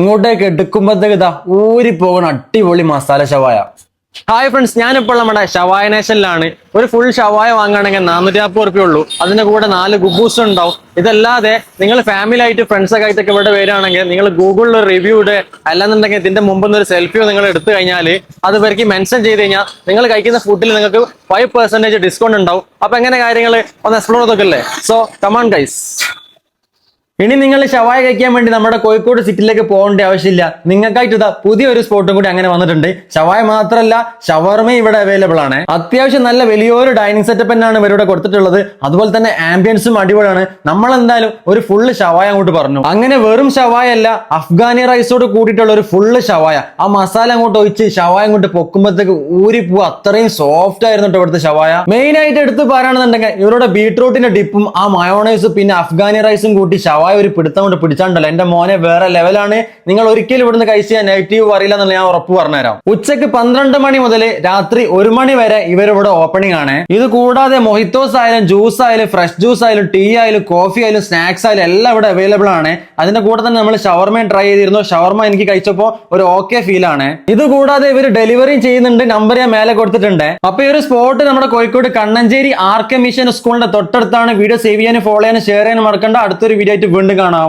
ഇങ്ങോട്ടേക്ക് എടുക്കുമ്പോഴത്തേക്ക് ഇതാ ഊരി പോകണ അടിപൊളി മസാല ഷവായ. ഹായ് ഫ്രണ്ട്സ് ഞാനിപ്പോൾ നമ്മുടെ ഷവായ നേഷനിലാണ്. ഒരു ഫുൾ ഷവായ വാങ്ങുകയാണെങ്കിൽ നാനൂറ്റി നാൽപ്പത് റുപ്യ ഉള്ളൂ. അതിന്റെ കൂടെ നാല് ഗുബൂസ് ഉണ്ടാവും. ഇതല്ലാതെ നിങ്ങൾ ഫാമിലി ആയിട്ട് ഫ്രണ്ട്സ് ഒക്കെ ആയിട്ടൊക്കെ ഇവിടെ വരികയാണെങ്കിൽ നിങ്ങൾ ഗൂഗിളിൽ ഒരു റിവ്യൂ ഇടുക അല്ലാന്നുണ്ടെങ്കിൽ ഇതിന്റെ മുമ്പ് ഒരു സെൽഫിയോ നിങ്ങൾ എടുത്തു കഴിഞ്ഞാൽ അത് ഇവർക്ക് മെൻഷൻ ചെയ്ത് കഴിഞ്ഞാൽ നിങ്ങൾ കഴിക്കുന്ന ഫുഡിൽ നിങ്ങൾക്ക് ഫൈവ് പെർസെന്റേജ് ഡിസ്കൗണ്ട് ഉണ്ടാവും. അപ്പൊ എങ്ങനെ കാര്യങ്ങൾ? ഒന്ന് എക്സ്പ്ലോർ ചെയ്തൊക്കെ സോ കമാൺ ഗൈസ് ഇനി നിങ്ങൾ ഷവായ കഴിക്കാൻ വേണ്ടി നമ്മുടെ കോഴിക്കോട് സിറ്റിയിലേക്ക് പോകേണ്ട ആവശ്യമില്ല. നിങ്ങൾക്കായിട്ട് ഇതാ പുതിയൊരു സ്പോട്ടും കൂടി അങ്ങനെ വന്നിട്ടുണ്ട്. ഷവായ മാത്രമല്ല ഷവർമ ഇവിടെ അവൈലബിൾ ആണ്. അത്യാവശ്യം നല്ല വലിയൊരു ഡൈനിങ് സെറ്റപ്പ് തന്നെയാണ് ഇവരിവിടെ കൊടുത്തിട്ടുള്ളത്. അതുപോലെ തന്നെ ആംബിയൻസും അടിപൊളിയാണ്. നമ്മൾ എന്തായാലും ഒരു ഫുള്ള് ഷവായ അങ്ങോട്ട് പറഞ്ഞു. അങ്ങനെ വെറും ഷവായ അല്ല അഫ്ഗാനി റൈസോട് കൂടിയിട്ടുള്ള ഒരു ഫുള്ള് ഷവായ. ആ മസാല അങ്ങോട്ട് ഒഴിച്ച് ഷവായ അങ്ങോട്ട് പൊക്കുമ്പോഴത്തേക്ക് ഊരി പോവുക അത്രയും സോഫ്റ്റ് ആയിരുന്നു ഇവിടുത്തെ ഷവായ. മെയിൻ ആയിട്ട് എടുത്ത് പറയുകയാണെന്നുണ്ടെങ്കിൽ ഇവരുടെ ബീട്രൂട്ടിന്റെ ഡിപ്പും ആ മയോണൈസും പിന്നെ അഫ്ഗാനി റൈസും കൂട്ടി ഷവായ ഒരു പിടുത്തം കൊണ്ട് പിടിച്ചാണ്ടല്ലോ. എന്റെ മോനെ വേറെ ലെവലാണ് നിങ്ങൾ ഒരിക്കലും ഇവിടുന്ന് കഴിച്ചാൽ നെഗറ്റീവ് പറയില്ല എന്നുള്ള ഞാൻ ഉറപ്പ് പറഞ്ഞുതരാം. ഉച്ചയ്ക്ക് പന്ത്രണ്ട് മണി മുതൽ രാത്രി ഒരു മണി വരെ ഇവരിവിടെ ഓപ്പണിംഗ് ആണ്. ഇത് കൂടാതെ മൊഹിത്തോസ് ആയാലും ജ്യൂസ് ആയാലും ഫ്രഷ് ജ്യൂസ് ആയാലും ടീ ആയാലും കോഫി ആയാലും സ്നാക്സ് ആയാലും എല്ലാം ഇവിടെ അവൈലബിൾ ആണ്. അതിന്റെ കൂടെ തന്നെ നമ്മൾ ഷവർമയും ട്രൈ ചെയ്തിരുന്നു. ഷവർമ എനിക്ക് കഴിച്ചപ്പോൾ ഒരു ഓക്കെ ഫീൽ ആണ്. ഇത് കൂടാതെ ഇവർ ഡെലിവറി ചെയ്യുന്നുണ്ട്. നമ്പർ ഞാൻ മേലെ കൊടുത്തിട്ടുണ്ട്. അപ്പൊ ഈ ഒരു സ്പോട്ട് നമ്മുടെ Kozhikode Kannancheri R K mission സ്കൂളിന്റെ തൊട്ടടുത്താണ്. വീഡിയോ സേവ് ചെയ്യാനും ഫോളോ ചെയ്യാനും ഷെയർ ചെയ്യാനും മറക്കണ്ട. അടുത്തൊരു വീഡിയോ ആയിട്ട് വീണ്ടും കാണാം.